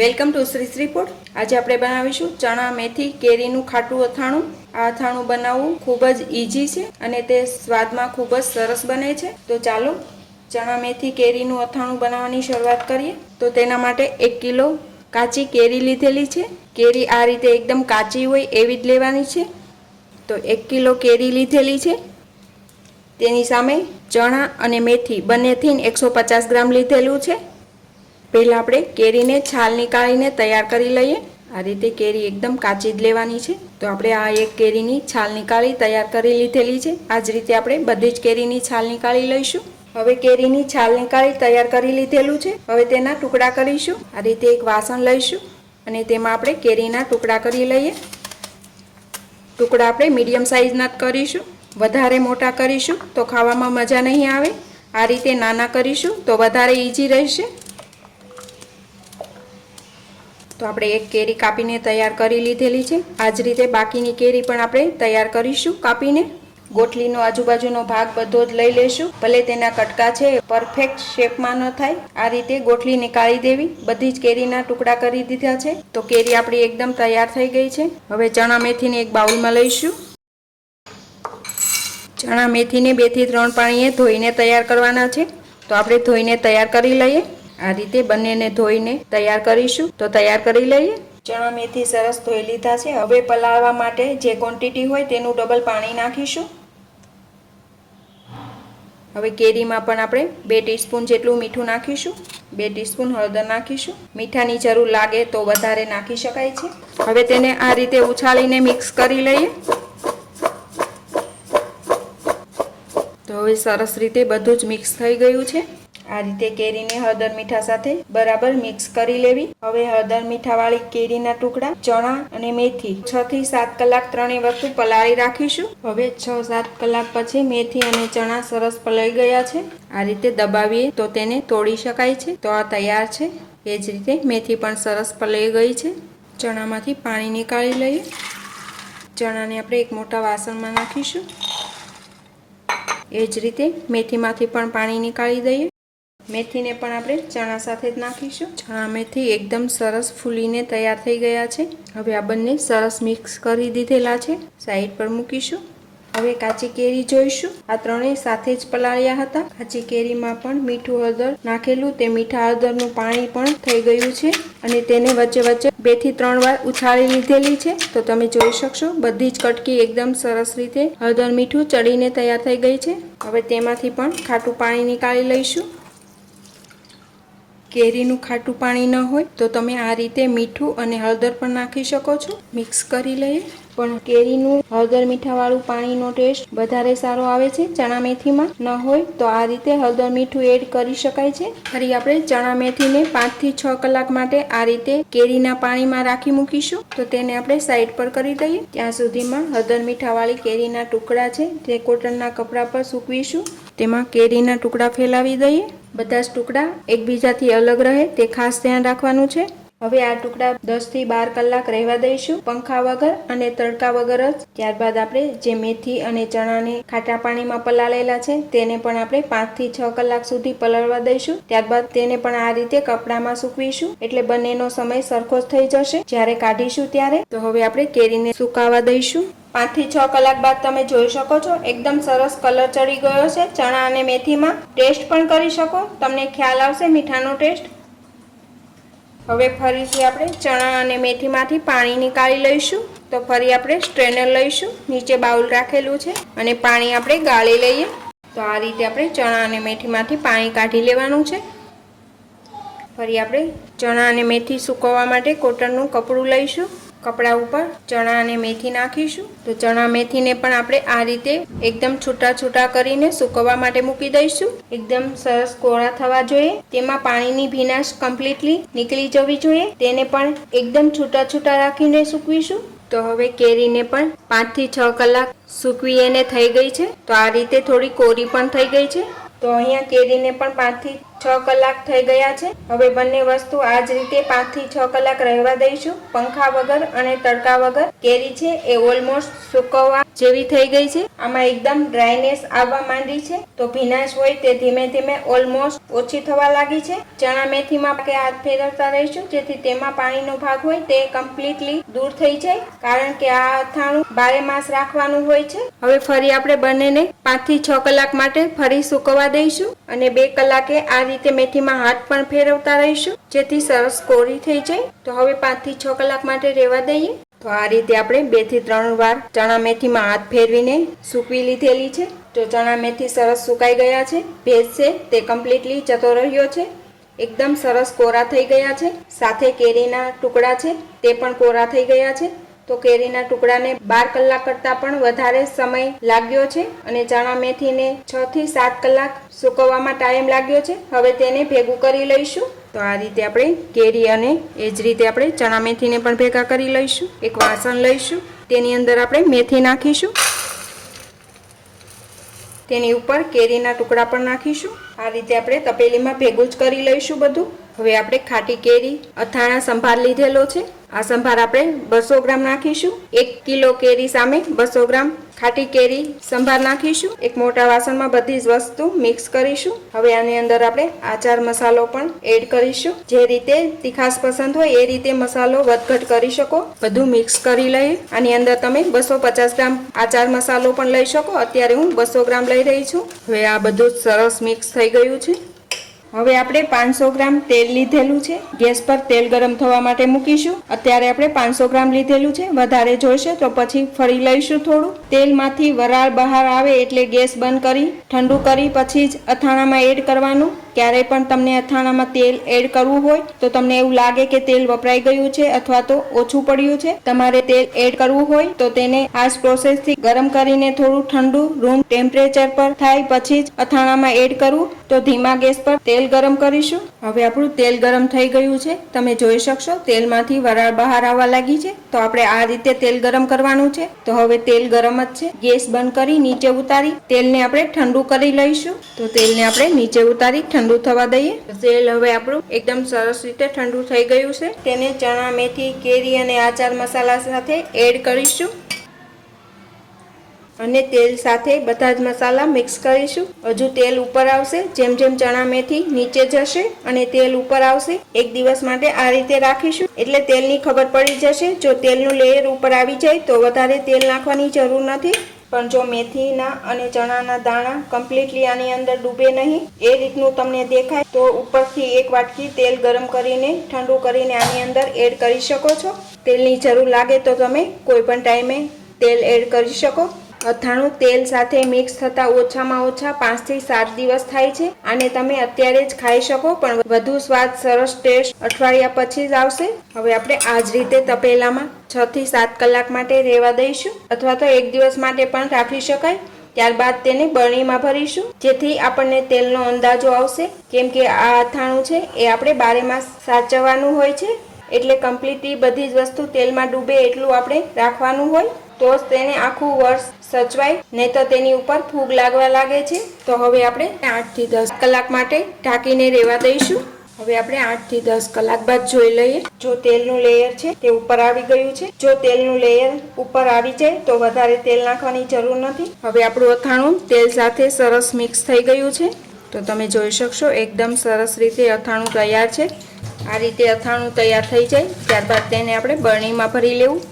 Welcome to Shri Shri food. આજે આપણે બનાવીશું ચણા મેથી કેરીનું ખાટું અથાણું. આ અથાણું બનાવવું ખૂબ જ ઇઝી છે અને તે સ્વાદમાં ખૂબ જ સરસ બને છે. તો ચાલો ચણા મેથી કેરીનું અથાણું બનાવવાની શરૂઆત કરીએ. તો તેના માટે એક કિલો કાચી કેરી લીધેલી છે. કેરી આ રીતે એકદમ કાચી હોય એવી જ લેવાની છે. તો એક કિલો કેરી લીધેલી છે. તેની સામે ચણા અને મેથી બંનેથી એકસો પચાસ ગ્રામ લીધેલું છે. પહેલાં આપણે કેરીને છાલ નીકાળીને તૈયાર કરી લઈએ. આ રીતે કેરી એકદમ કાચી જ લેવાની છે. તો આપણે આ એક કેરીની છાલ નીકાળી તૈયાર કરી લીધેલી છે. આ જ રીતે આપણે બધી જ કેરીની છાલ નીકાળી લઈશું. હવે કેરીની છાલ નીકાળી તૈયાર કરી લીધેલું છે. હવે તેના ટુકડા કરીશું. આ રીતે એક વાસણ લઈશું અને તેમાં આપણે કેરીના ટુકડા કરી લઈએ. ટુકડા આપણે મીડિયમ સાઇઝના જ કરીશું. વધારે મોટા કરીશું તો ખાવામાં મજા નહીં આવે. આ રીતે નાના કરીશું તો વધારે ઇઝી રહેશે. તો આપણે એક કેરી કાપીને તૈયાર કરી લીધેલી છે. આ જ રીતે બાકીની કેરી પણ આપણે તૈયાર કરીશું કાપીને. ગોટલીનો આજુબાજુનો ભાગ બધો જ લઈ લેશું. ભલે તેના કટકા છે પરફેક્ટ શેપમાં ન થાય. આ રીતે ગોટલી નીકાળી દેવી. બધી જ કેરીના ટુકડા કરી દીધા છે. તો કેરી આપણી એકદમ તૈયાર થઈ ગઈ છે. હવે ચણા મેથીને એક બાઉલમાં લઈશું. ચણા મેથીને બેથી ત્રણ પાણીએ ધોઈને તૈયાર કરવાના છે. તો આપણે ધોઈને તૈયાર કરી લઈએ. આ રીતે બંનેને ધોઈને તૈયાર કરીશું. તો તૈયાર કરી લઈએ. ચણા મેથી સરસ ધોઈ લીધા છે. હવે પલાળવા માટે જે ક્વોન્ટિટી હોય તેનું ડબલ પાણી નાખીશું. હવે કેરીમાં પણ આપણે બે ટીસ્પૂન જેટલું મીઠું નાખીશું. બે ટીસ્પૂન હળદર નાખીશું. મીઠાની જરૂર લાગે તો વધારે નાખી શકાય છે. હવે તેને આ રીતે ઉછાળીને મિક્સ કરી લઈએ. તો હવે સરસ રીતે બધું જ મિક્સ થઈ ગયું છે. આ રીતે કેરીને હળદર મીઠા સાથે બરાબર મિક્સ કરી લેવી. હવે હળદર મીઠાવાળી કેરીના ટુકડા, ચણા અને મેથી છ થી સાત કલાક ત્રણેય વસ્તુ પલાળી રાખીશું. હવે છ સાત કલાક પછી મેથી અને ચણા સરસ પલાળી ગયા છે. આ રીતે દબાવીએ તો તેને તોડી શકાય છે. તો આ તૈયાર છે. એ જ રીતે મેથી પણ સરસ પલાળી ગઈ છે. ચણામાંથી પાણી નીકાળી લઈએ. ચણાને આપણે એક મોટા વાસણમાં નાખીશું. એ જ રીતે મેથીમાંથી પણ પાણી નીકાળી દઈએ. મેથીને પણ આપણે ચણા સાથે જ નાખીશું. ચણા મેથી એકદમ સરસ ફૂલીને તૈયાર થઈ ગયા છે. હવે આ બંને સરસ મિક્સ કરી દીધેલા છે. સાઈડ પર મૂકીશું. હવે કાચી કેરી જોઈશું. આ ત્રણેય સાથે જ પલાળ્યા હતા. કાચી કેરીમાં પણ મીઠું હળદર નાખેલું. તે મીઠા હળદરનું પાણી પણ થઈ ગયું છે અને તેને વચ્ચે વચ્ચે બેથી ત્રણ વાર ઉછાળી લીધેલી છે. તો તમે જોઈ શકશો, બધી જ કટકી એકદમ સરસ રીતે હળદર મીઠું ચડીને તૈયાર થઈ ગઈ છે. હવે તેમાંથી પણ ખાટું પાણી નીકાળી લઈશું. કેરીનું ખાટું પાણી ન હોય તો તમે આ રીતે મીઠું અને હળદર પણ નાખી શકો છો. મિક્સ કરી લઈએ. પણ કેરીનું હળદર મીઠાવાળું પાણીનો ટેસ્ટ વધારે સારો આવે છે ચણા મેથીમાં. ન હોય તો આ રીતે હળદર મીઠું એડ કરી શકાય છે. ફરી આપણે ચણા મેથીને પાંચથી છ કલાક માટે આ રીતે કેરીના પાણીમાં રાખી મૂકીશું. તો તેને આપણે સાઈડ પર કરી દઈએ. ત્યાં સુધીમાં હળદર મીઠાવાળી કેરીના ટુકડા છે તે કોટનના કપડા પર સૂકવીશું. તેમાં કેરીના ટુકડા ફેલાવી દઈએ. બધા જ ટુકડા એકબીજાથી અલગ રહે, તે ખાસ ધ્યાન રાખવાનું છે. હવે આ ટુકડા દસથી બાર કલાક રહેવા દઈશું પંખા વગર અને તડકા વગર જ. ત્યારબાદ આપણે જે મેથી અને ચણાને ખાટા પાણીમાં પલાળેલા છે, તેને પણ આપણે પાંચથી છ કલાક સુધી પલળવા દઈશું. ત્યારબાદ તેને પણ આ રીતે કપડામાં સૂકવીશું. એટલે બંનેનો સમય સરખો જ થઈ જશે. જ્યારે કાઢીશું ત્યારે. તો હવે આપણે કેરીને સુકાવા દઈશું. પાંચથી છ કલાક બાદ તમે જોઈ શકો છો, એકદમ સરસ કલર ચડી ગયો છે. ચણા અને મેથીમાં ટેસ્ટ પણ કરી શકો. તમને ખ્યાલ આવશે મીઠાનો ટેસ્ટ. હવે ફરીથી આપણે ચણા અને મેથીમાંથી પાણી નીકાળી લઈશું. તો ફરી આપણે સ્ટ્રેનર લઈશું. નીચે બાઉલ રાખેલું છે અને પાણી આપણે ગાળી લઈએ. તો આ રીતે આપણે ચણા અને મેથીમાંથી પાણી કાઢી લેવાનું છે. ફરી આપણે ચણા અને મેથી સૂકવવા માટે કોટનનું કપડું લઈશું. કપડા ઉપર ચણા અને મેથી નાખીશું. તો ચણા મેથીને પણ આપણે આ રીતે એકદમ છૂટા છૂટા કરીને સૂકવવા માટે મૂકી દઈશું. એકદમ સરસ કોરા થવા જોઈએ. તેમાં પાણીની ભીનાશ કમ્પ્લીટલી નીકળી જવી જોઈએ. તેને પણ એકદમ છૂટા છૂટા રાખીને સૂકવીશું. તો હવે કેરીને પણ પાંચથી છ કલાક સૂકવી એને થઈ ગઈ છે. તો આ રીતે થોડી કોરી પણ થઈ ગઈ છે. તો અહીંયા કેરીને પણ પાંચથી છ કલાક થઈ ગયા છે. હવે બંને વસ્તુ આ જ રીતે પાંચથી છ કલાક રહેવા દઈશું. પંખા વગર અને તડકા વગર. કેરી છે એ ઓલમોસ્ટ સુકવવા જેવી થઈ ગઈ છે. આમાં એકદમ ડ્રાયનેસ આવવા માંડી છે. તો ભીનાશ હોય તે ધીમે ધીમે ઓલમોસ્ટ ઓછી થવા લાગી છે. ચણા મેથીમાં કે હાથ ફેરવતા રહીશું. જેથી તેમાં પાણીનો ભાગ હોય તે કમ્પ્લીટલી દૂર થઈ જાય. કારણ કે આ અથાણું બારે માસ રાખવાનું હોય છે. હવે ફરી આપણે બંનેને પાંચથી છ કલાક માટે ફરી સુકવવા દઈશું. અને બે કલાકે આ રીતે મેથીમાં હાથ પણ ફેરવતા રહીશું. જેથી સરસ કોરી થઈ જાય. તો હવે પાંચથી છ કલાક માટે રહેવા દઈએ. તો આ રીતે આપણે બેથી ત્રણ વાર ચણા મેથીમાં હાથ ફેરવીને સૂકવી લીધેલી છે. તો ચણા મેથી સરસ સુકાઈ ગયા છે. ભેજ છે તે કમ્પ્લીટલી જતો રહ્યો છે. એકદમ સરસ કોરા થઈ ગયા છે. સાથે કેરીના ટુકડા છે તે પણ કોરા થઈ ગયા છે. તો કેરીના ટુકડાને બાર કલાક કરતાં પણ વધારે સમય લાગ્યો છે અને ચણા મેથીને છ થી સાત કલાક સુકવવામાં ટાઈમ લાગ્યો છે. હવે તેને ભેગું કરી લઈશું. તો આ રીતે આપણે કેરી અને એ જ રીતે આપણે ચણા મેથીને પણ ભેગા કરી લઈશું. એક વાસણ લઈશું. તેની અંદર આપણે મેથી નાખીશું. તેની ઉપર કેરીના ટુકડા પણ નાખીશું. આ રીતે આપણે તપેલીમાં ભેગું જ કરી લઈશું બધું. હવે આપણે ખાટી કેરી, અથાણા સંભાર લીધેલો છે. આ સંભાર આપણે બસો ગ્રામ નાખીશું. એક કિલો કેરી સામે બસો ગ્રામ ખાટી કેરી સંભાર નાખીશું. એક મોટા વાસણમાં બધી જ વસ્તુ મિક્સ કરીશું. હવે આની અંદર આપણે આચાર મસાલો પણ એડ કરીશું. જે રીતે તીખાસ પસંદ હોય એ રીતે મસાલો વધઘટ કરી શકો. બધું મિક્સ કરી લઈએ. આની અંદર તમે બસો પચાસ ગ્રામ આચાર મસાલો પણ લઈ શકો. અત્યારે હું બસો ગ્રામ લઈ રહી છું. હવે આ બધું સરસ મિક્સ થઈ ગયું છે. હવે આપણે પાંચસો ગ્રામ તેલ લીધેલું છે. ગેસ પર તેલ ગરમ થવા માટે મૂકીશું. અત્યારે આપણે પાંચસો ગ્રામ લીધેલું છે. વધારે જોઈશે તો પછી ફરી લઈશું થોડું. તેલમાંથી વરાળ બહાર આવે એટલે ગેસ બંધ કરી, ઠંડુ કરી, પછી જ અથાણામાં એડ કરવાનું. ક્યારેય પણ તમને અથાણામાં તેલ એડ કરવું હોય, તો તમને એવું લાગે કે તેલ વપરાઈ ગયું છે અથવા તો ઓછું પડ્યું છે. તમારે તેલ એડ કરવું હોય, તો તેને આ જ પ્રોસેસથી ગરમ કરીને થોડું ઠંડુ રૂમ ટેમ્પરેચર પર થાય, પછી જ અથાણામાં એડ કરવું. તો ધીમા ગેસ પર તેલ ગરમ કરીશું. હવે આપણું તેલ ગરમ થઈ ગયું છે. તમે જોઈ શકશો, તેલમાંથી વરાળ બહાર આવવા લાગી છે. તો આપણે આ રીતે તેલ ગરમ કરવાનું છે. તો હવે તેલ ગરમ જ છે. ગેસ બંધ કરી નીચે ઉતારી તેલને આપણે ઠંડુ કરી લઈશું. તો તેલને આપણે નીચે ઉતારી ઠંડુ થવા દઈએ. તેલ હવે આપણું એકદમ સરસ રીતે ઠંડુ થઈ ગયું છે. તેને ચણા, મેથી, કેરી અને આચાર મસાલા સાથે એડ કરીશું. અને તેલ સાથે બધા જ મસાલા મિક્સ કરીશું. હજુ તેલ ઉપર આવશે, જેમ જેમ ચણા મેથી નીચે જશે અને તેલ ઉપર આવશે, એક દિવસ માટે આ રીતે રાખીશું. એટલે તેલની ખબર પડી જશે, જો તેલનું લેયર ઉપર આવી જાય તો વધારે તેલ નાખવાની જરૂર નથી. પણ જો મેથીના અને ચણાના દાણા કમ્પ્લીટલી આની અંદર ડૂબે નહીં, એ રીતનું તમને દેખાય, તો ઉપરથી એક વાટકી તેલ ગરમ કરીને, ઠંડુ કરીને આની અંદર એડ કરી શકો છો. તેલની જરૂર લાગે તો તમે કોઈ પણ ટાઈમે તેલ એડ કરી શકો. અથાણું તેલ સાથે મિક્સ થતાં ઓછામાં ઓછા પાંચથી સાત દિવસ થાય છે આને તમે અત્યારે જ ખાઈ શકો, પણ વધુ સ્વાદ સરસ ટેસ્ટ અઠવાડિયા પછી જ આવશે. હવે આપણે આ જ રીતે તપેલામાં છ થી સાત કલાક માટે રહેવા દઈશું, અથવા તો એક દિવસ માટે પણ રાખી શકાય. ત્યારબાદ તેને બરણીમાં ભરીશું, જેથી આપણને તેલનો અંદાજો આવશે. કેમ કે આ અથાણું છે, એ આપણે બારે માસ સાચવવાનું હોય છે, એટલે કમ્પ્લીટલી બધી જ વસ્તુ તેલમાં ડૂબે એટલું આપણે રાખવાનું હોય, તો જ તેને આખું વર્ષ સચવાય નહીં તો તેની ઉપર ફૂગ લાગવા લાગે છે. તો હવે આપણે આઠથી દસ કલાક માટે ઢાંકીને રહેવા દઈશું. હવે આપણે આઠથી દસ કલાક બાદ જોઈ લઈએ. જો તેલનું લેયર છે, તે ઉપર આવી ગયું છે. જો તેલનું લેયર ઉપર આવી જાય, તો વધારે તેલ નાખવાની જરૂર નથી. હવે આપણું અથાણું તેલ સાથે સરસ મિક્સ થઈ ગયું છે. તો તમે જોઈ શકશો, એકદમ સરસ રીતે અથાણું તૈયાર છે. આ રીતે અથાણું તૈયાર થઈ જાય, ત્યારબાદ તેને આપણે બરણીમાં ભરી લેવું.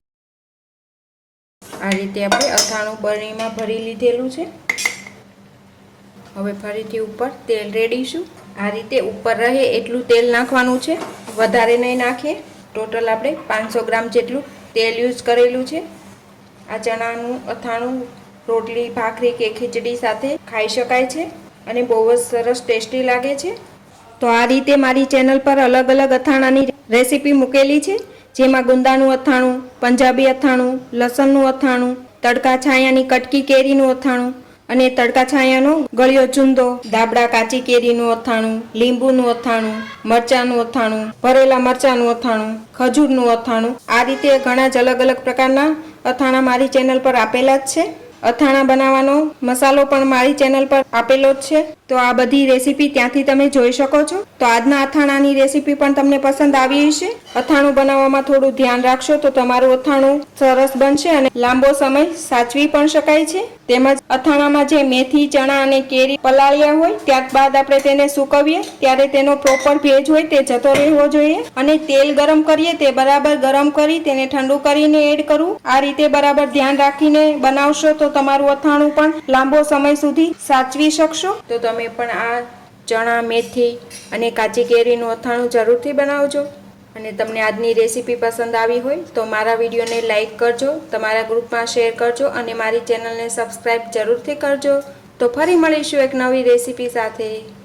આ રીતે આપણે અથાણું બરણીમાં ભરી લીધેલું છે. હવે ફરીથી ઉપર તેલ રેડીશું. આ રીતે ઉપર રહે એટલું તેલ નાખવાનું છે. વધારે નહીં નાખીએ. ટોટલ આપણે પાંચસો ગ્રામ જેટલું તેલ યુઝ કરેલું છે. આ ચણાનું અથાણું રોટલી, ભાખરી કે ખીચડી સાથે ખાઈ શકાય છે અને બહુ જ સરસ ટેસ્ટી લાગે છે. તો આ રીતે મારી ચેનલ પર અલગ અલગ અથાણાની રેસીપી મૂકેલી છે. જેમાં ગુંદાનું અથાણું, પંજાબી અથાણું, લસણનું અથાણું, તડકા છાયાની કટકી કેરીનું અથાણું અને તડકા છાયાનો ગળ્યો ચૂંદો દાબડા કાચી કેરીનું અથાણું, લીંબુનું અથાણું, મરચાનું અથાણું, ભરેલા મરચાનું અથાણું, ખજૂરનું અથાણું. આ રીતે ઘણા જ અલગ અલગ પ્રકારના અથાણા મારી ચેનલ પર આપેલા જ છે. અથાણા બનાવવાનો મસાલો પણ મારી ચેનલ પર આપેલો જ છે. તો આ બધી રેસીપી ત્યાંથી તમે જોઈ શકો છો. તો આજના અથાણાની રેસીપી પણ તમને પસંદ આવી હશે. અથાણું બનાવવામાં થોડું ધ્યાન રાખશો તો તમારું અથાણું સરસ બનશે અને લાંબો સમય સાચવી પણ શકાય છે. તેમજ અથાણામાં જે મેથી, ચણા અને કેરી પલાળ્યા હોય ત્યારબાદ આપણે તેને સુકવીએ. ત્યારે તેનો પ્રોપર ભેજ હોય તે જતો રહેવો જોઈએ અને તેલ ગરમ કરીએ તે બરાબર ગરમ કરી તેને ઠંડુ કરીને એડ કરવું. આ રીતે બરાબર ધ્યાન રાખીને બનાવશો તો તમારું અથાણું પણ લાંબો સમય સુધી સાચવી શકશો. તો તમે પણ આ ચણા, મેથી અને કાચી કેરીનું અથાણું જરૂરથી બનાવજો. અને તમને આજની રેસીપી પસંદ આવી હોય તો મારા વિડીયોને લાઇક કરજો, તમારા ગ્રુપમાં શેર કરજો અને મારી ચેનલને સબસ્ક્રાઈબ જરૂરથી કરજો. તો ફરી મળીશું એક નવી રેસીપી સાથે.